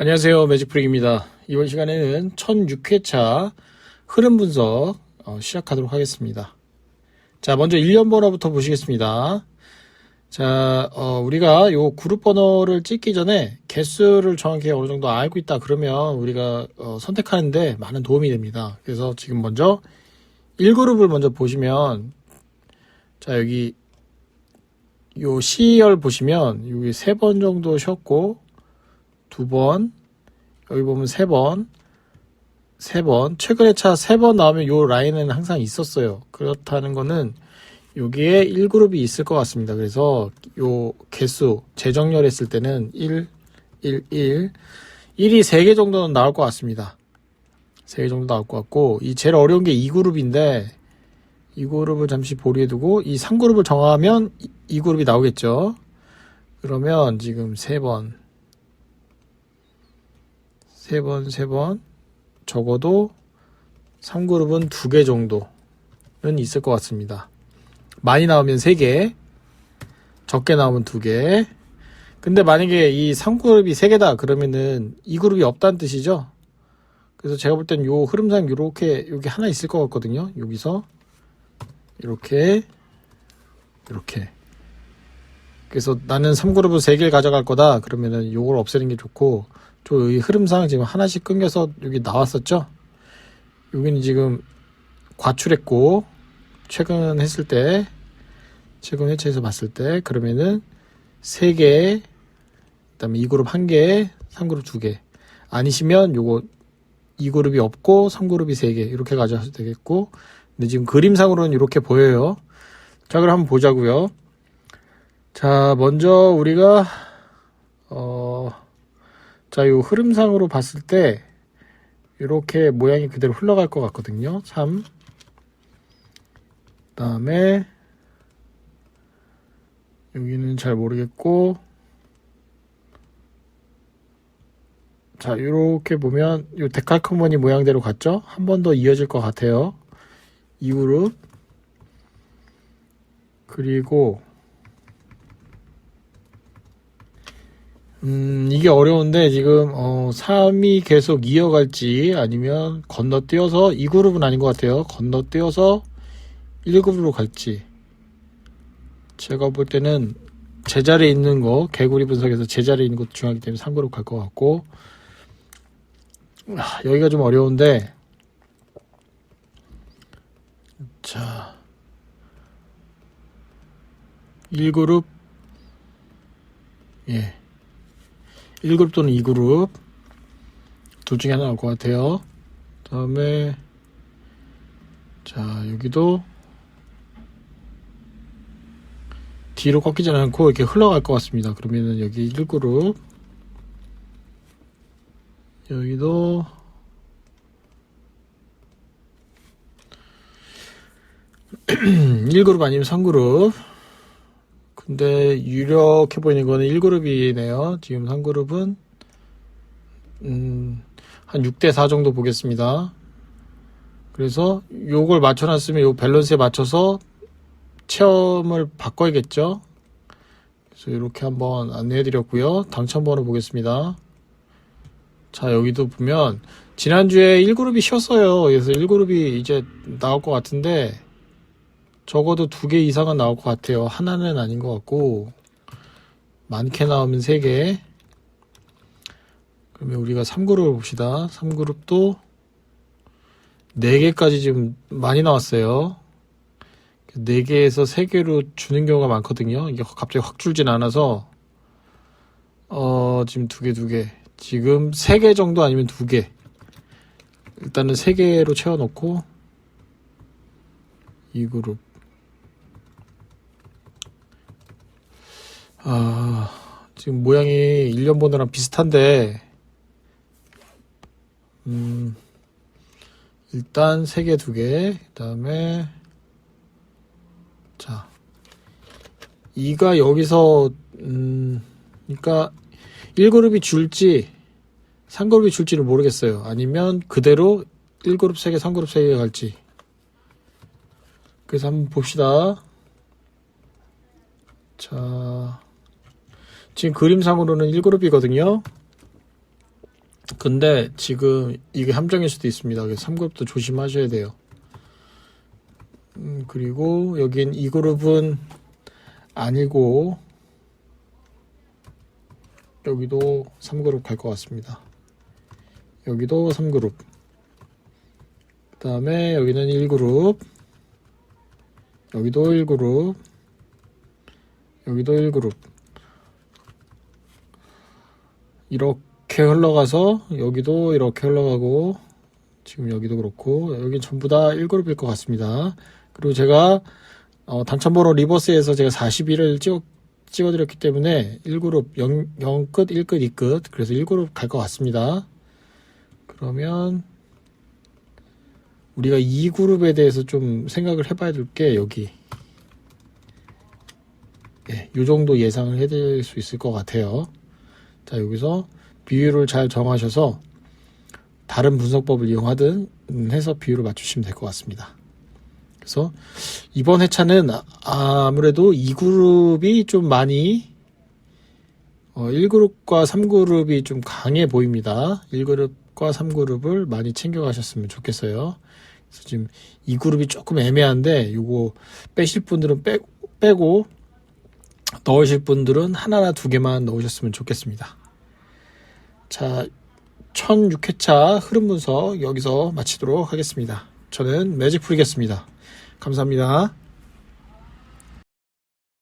안녕하세요. 매직프릭입니다. 이번 시간에는 1006회차 흐름 분석 어, 시작하도록 하겠습니다. 자, 먼저 1년 번호부터 보시겠습니다. 자, 어, 우리가 요 그룹 번호를 찍기 전에 개수를 정확히 어느 정도 알고 있다 그러면 우리가 어, 선택하는데 많은 도움이 됩니다. 그래서 지금 먼저 1그룹을 먼저 보시면 자, 여기 요 C열 보시면 여기 세 번 정도 쉬었고 두 번, 여기 보면 세 번, 세 번, 최근에 차 세 번 나오면 요 라인은 항상 있었어요. 그렇다는 거는 여기에 1그룹이 있을 것 같습니다. 그래서 요 개수, 재정렬 했을 때는 1, 1, 1, 1이 3개 정도는 나올 것 같습니다. 3개 정도 나올 것 같고, 이 제일 어려운 게 2그룹인데, 2그룹을 잠시 보류해두고, 이 3그룹을 정하면 2그룹이 나오겠죠. 그러면 지금 3번, 세 번, 세 번, 적어도 3그룹은 두 개 정도는 있을 것 같습니다. 많이 나오면 3개, 적게 나오면 2개. 근데 만약에 이 3그룹이 3개다 그러면은 2그룹이 없다는 뜻이죠. 그래서 제가 볼 땐 요 흐름상 요렇게 여기 하나 있을 것 같거든요. 여기서 이렇게 이렇게 그래서 나는 3그룹을 3개를 가져갈 거다 그러면은 요걸 없애는 게 좋고 저 이 흐름상 지금 하나씩 끊겨서 여기 나왔었죠. 여기는 지금 과출했고 최근 했을 때 최근 회차에서 봤을 때 그러면은 3개 그 다음에 2그룹 1개 3그룹 2개 아니시면 요거 2그룹이 없고 3그룹이 3개 이렇게 가져가셔도 되겠고 근데 지금 그림상으로는 이렇게 보여요. 자 그럼 한번 보자고요. 자 먼저 우리가 어 자, 이 흐름상으로 봤을 때 이렇게 모양이 그대로 흘러갈 것 같거든요. 3. 그 다음에 여기는 잘 모르겠고 자, 이렇게 보면 이 데칼코머니 모양대로 갔죠? 한 번 더 이어질 것 같아요. 이 그룹 그리고 음, 이게 어려운데 지금 어, 3이 계속 이어갈지 아니면 건너뛰어서 이 그룹은 아닌 것 같아요. 건너뛰어서 1그룹으로 갈지. 제가 볼 때는 제자리에 있는 거 개구리 분석에서 제자리에 있는 것도 중요하기 때문에 3그룹 갈 것 같고. 아, 여기가 좀 어려운데. 자. 1그룹. 예 1그룹 또는 2그룹 둘 중에 하나 나올 것 같아요. 다음에 자 여기도 뒤로 꺾이지 않고 이렇게 흘러갈 것 같습니다. 그러면은 여기 1그룹 여기도 일그룹 아니면 3그룹 근데 유력해 보이는 거는 1그룹이네요. 지금 3그룹은 음, 한 6대 4 정도 보겠습니다. 그래서 요걸 맞춰놨으면 요 밸런스에 맞춰서 체험을 바꿔야겠죠. 그래서 이렇게 한번 안내해 드렸고요. 당첨 번호 보겠습니다. 자, 여기도 보면 지난주에 1그룹이 쉬었어요. 그래서 1그룹이 이제 나올 것 같은데 적어도 두 개 이상은 나올 것 같아요. 하나는 아닌 것 같고 많게 나오면 세 개. 그러면 우리가 3그룹을 봅시다. 3그룹도 4개까지 지금 많이 나왔어요. 4개에서 3개로 주는 경우가 많거든요. 이게 갑자기 확 줄진 않아서 어, 지금 2개, 2개. 지금 3개 정도 아니면 2개. 일단은 3개로 채워놓고 이 그룹 아, 지금 모양이 1년 번호랑 비슷한데, 음, 일단 3개, 2개, 그 다음에, 자, 2가 여기서, 음, 그러니까 1그룹이 줄지, 3그룹이 줄지를 모르겠어요. 아니면 그대로 1그룹 3개, 3그룹 3개 갈지. 그래서 한번 봅시다. 자, 지금 그림상으로는 1그룹이거든요. 근데 지금 이게 함정일 수도 있습니다. 그래서 3그룹도 조심하셔야 돼요. 음, 그리고 여긴 이 그룹은 아니고 여기도 3그룹 갈 것 같습니다. 여기도 3그룹. 그 다음에 여기는 1그룹. 여기도 1그룹. 여기도 1그룹. 이렇게 흘러가서 여기도 이렇게 흘러가고 지금 여기도 그렇고 여기 전부 다 1그룹일 것 같습니다. 그리고 제가 어, 당첨번호 리버스에서 제가 41을 찍어, 찍어드렸기 때문에 1그룹 0, 0끝, 1끝, 2끝 그래서 1그룹 갈 것 같습니다. 그러면 우리가 2그룹에 대해서 좀 생각을 해봐야 될 게 여기 예, 요 정도 예상을 해드릴 수 있을 것 같아요. 자, 여기서 비율을 잘 정하셔서 다른 분석법을 이용하든 음, 해서 비율을 맞추시면 될 것 같습니다. 그래서 이번 회차는 아- 아무래도 2그룹이 좀 많이 어, 1그룹과 3그룹이 좀 강해 보입니다. 1그룹과 3그룹을 많이 챙겨가셨으면 좋겠어요. 그래서 지금 2그룹이 조금 애매한데 요거 빼실 분들은 빼, 빼고 넣으실 분들은 하나나 두 개만 넣으셨으면 좋겠습니다. 자, 1006회차 흐름 분석 여기서 마치도록 하겠습니다. 저는 매직 풀이겠습니다. 감사합니다.